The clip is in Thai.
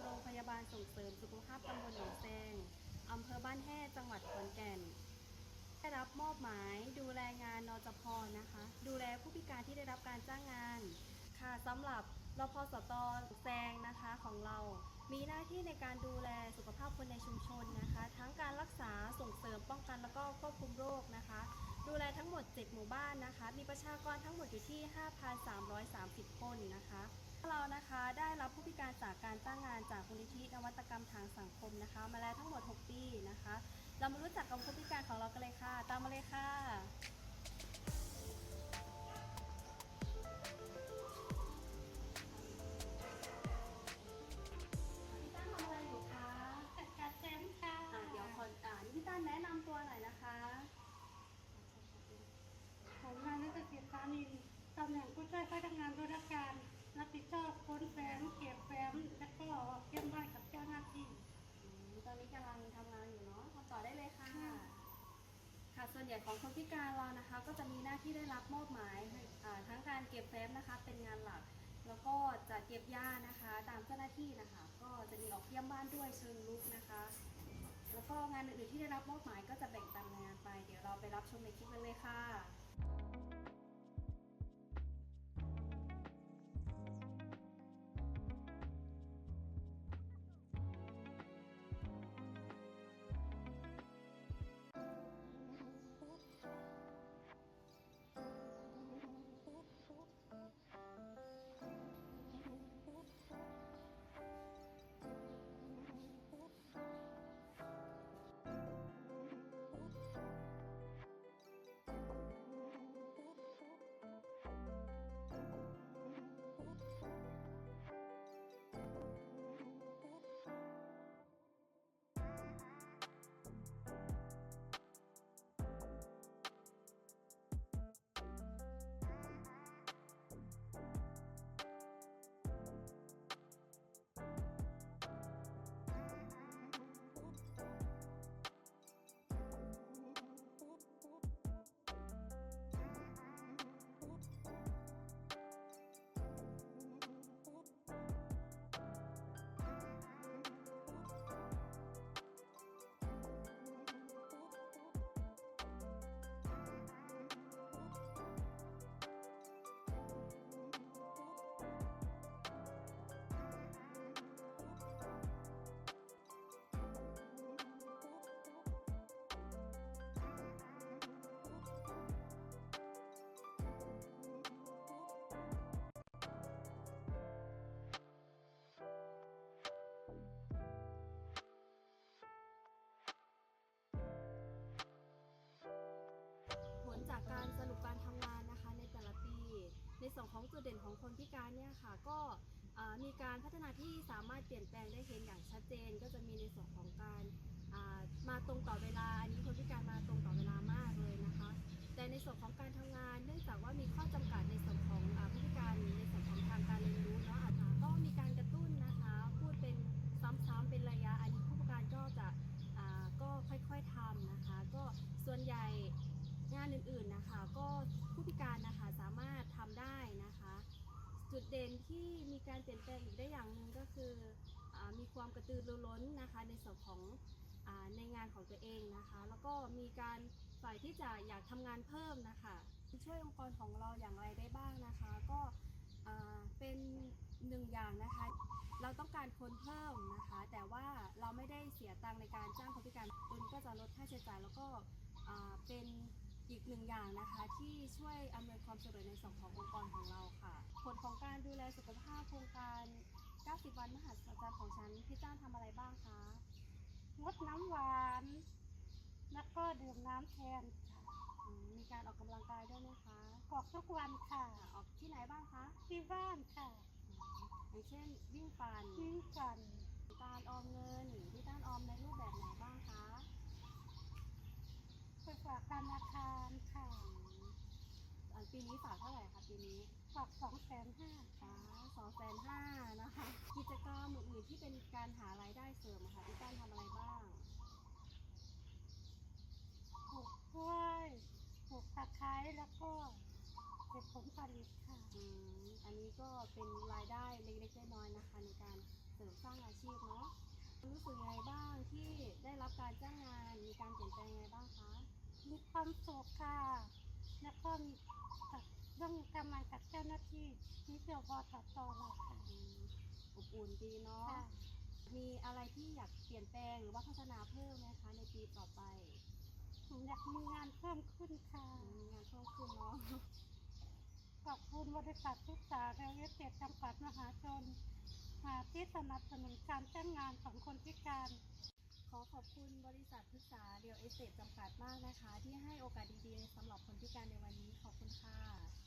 โรงพยาบาลส่งเสริมสุขภาพตำบลหนองแซงอำเภอบ้านแฮ่จังหวัดขอนแก่น ได้รับมอบหมายดูแลงานนจพนะคะ ดูแลผู้พิการที่ได้รับการจ้างงาน ค่ะสำหรับรพสตแซงนะคะของเรา มีหน้าที่ในการดูแลสุขภาพคนในชุมชนนะคะ ทั้งการรักษาส่งเสริมป้องกันแล้วก็ควบคุมโรคนะคะ ดูแลทั้งหมด 7 หมู่บ้านนะคะ มีประชากรทั้งหมดอยู่ที่ 5,330 คนนะคะ เรานะคะได้รับผู้พิการจากการจ้างงานจากมูลนิธินวัตกรรมทางสังคมนะคะ มาแล้วทั้งหมด 6 ปีนะคะ เรามารู้จักกับผู้พิการของเรากันเลยค่ะ ตามมาเลยค่ะ พี่ตั้นทำอะไรอยู่คะจัดการแซมค่ะอ่าเดี๋ยวคนอ่านี่พี่ตั้นแนะนำตัวหน่อยนะคะ ผมนายนักเกียรติสานินตำแหน่งผู้ช่วยพนักงานธุรการ รับผิดชอบค้นแฟ้มเก็บแฟ้มและก็เยี่ยมบ้านกับเจ้าหน้าที่ อืมตอนนี้กำลังทำงานอยู่เนาะทำต่อได้เลยค่ะ ค่ะ ส่วนใหญ่ของคนพิการเรานะคะ ก็จะมีหน้าที่ได้รับมอบหมายให้อ่าทั้งการเก็บแฟ้มนะคะ เป็นงานหลัก แล้วก็จะเก็บหญ้านะคะ ตามเจ้าหน้าที่นะคะ ก็จะมีออกเยี่ยมบ้านด้วยเชิงลุกนะคะ แล้วก็งานอื่นๆที่ได้รับมอบหมายก็จะแบ่งตามงานไป เดี๋ยวเราไปรับชมในคลิปกันเลยค่ะ ส่วนของจุดเด่นของคนพิการเนี่ยค่ะก็มีการพัฒนาที่สามารถเปลี่ยนแปลงได้เห็นอย่างชัดเจน ก็จะมีในส่วนของการมาตรงต่อเวลาอันนี้คนพิการมาตรงต่อเวลามากเลยนะคะ แต่ในส่วนของการทำงานเนื่องจากว่ามีข้อจำกัดในส่วนของ เด่นที่มีการเปลี่ยนแปลงอีกได้อย่างหนึ่งก็คืออมีความกระตือรือร้นนะคะในส่วนของอในงานของตัวเองนะคะ แล้วก็มีการฝ่ายที่จะอยากทำงานเพิ่มนะคะ ช่วยองค์กรของเราอย่างไรได้บ้างนะคะ ก็เป็นหนึ่งอย่างนะคะ เราต้องการคนเพิ่มนะคะ แต่ว่าเราไม่ได้เสียตังในการจ้างคนพิการตัวนี้ก็จะลดค่าใช้จ่ายแล้วก็เป็น อีกหนึ่งอย่างนะคะที่ช่วยอำนวยความสะดวกในส่วนขององค์กรของเราค่ะ ผลของการดูแลสุขภาพโครงการ 90 วันมหัศจรรย์ของฉันพี่จ้างทำอะไรบ้างคะ งดน้ำหวาน แล้วก็ดื่มน้ำแทนค่ะอืมมีการออกกำลังกายด้วยไหมคะกรอกทุกวันค่ะอ่าออกที่ไหนบ้างคะที่บ้านค่ะอืมอย่างเช่นวิ่งปั่นทิ้งกัน การออมเงินพี่จ้างออมในรูปแบบไหนบ้างคะ ไปฝากธนาคารค่ะ อัน ปีนี้ฝากเท่าไหร่คะปีนี้ฝากสองแสนห้าอ๋อสองแสนห้านะคะ กิจกรรมอื่นๆที่เป็นการหารายได้เสริมอะค่ะพี่ต้นทำอะไรบ้างปลูกกล้วยปลูกตะไคร้แล้วก็เก็บผลผลิตค่ะ อืมอันนี้ก็เป็นรายได้เล็กๆน้อยๆนะคะ ในการเสริมสร้างอาชีพเนาะรู้สึกยังไงบ้างที่ได้รับการจ้างงานมีการเปลี่ยนแปลงยังไงบ้างคะ มีความสุขค่ะ แล้วก็มีกับเรื่องการงานกับเจ้าหน้าที่นี่เดียวพอตัดต่อเราค่ะอืมอบอุ่นดีเนาะ ค่ะมีอะไรที่อยากเปลี่ยนแปลงหรือว่าพัฒนาเพิ่มไหมคะในปีต่อไปผมอยากมีงานเพิ่มขึ้นค่ะอืมมีงานเพิ่มขึ้นเนาะ ขอบคุณบริษัททุกสาเรลเวสเตจจำกัดมหาชนมาที่สนับสนุนการจ้างงานของคนพิการ ขอขอบคุณบริษัทพฤกษาเรียวเอสเตจจำกัดมากนะคะ ที่ให้โอกาสดีๆสำหรับคนพิการในวันนี้ขอบคุณค่ะ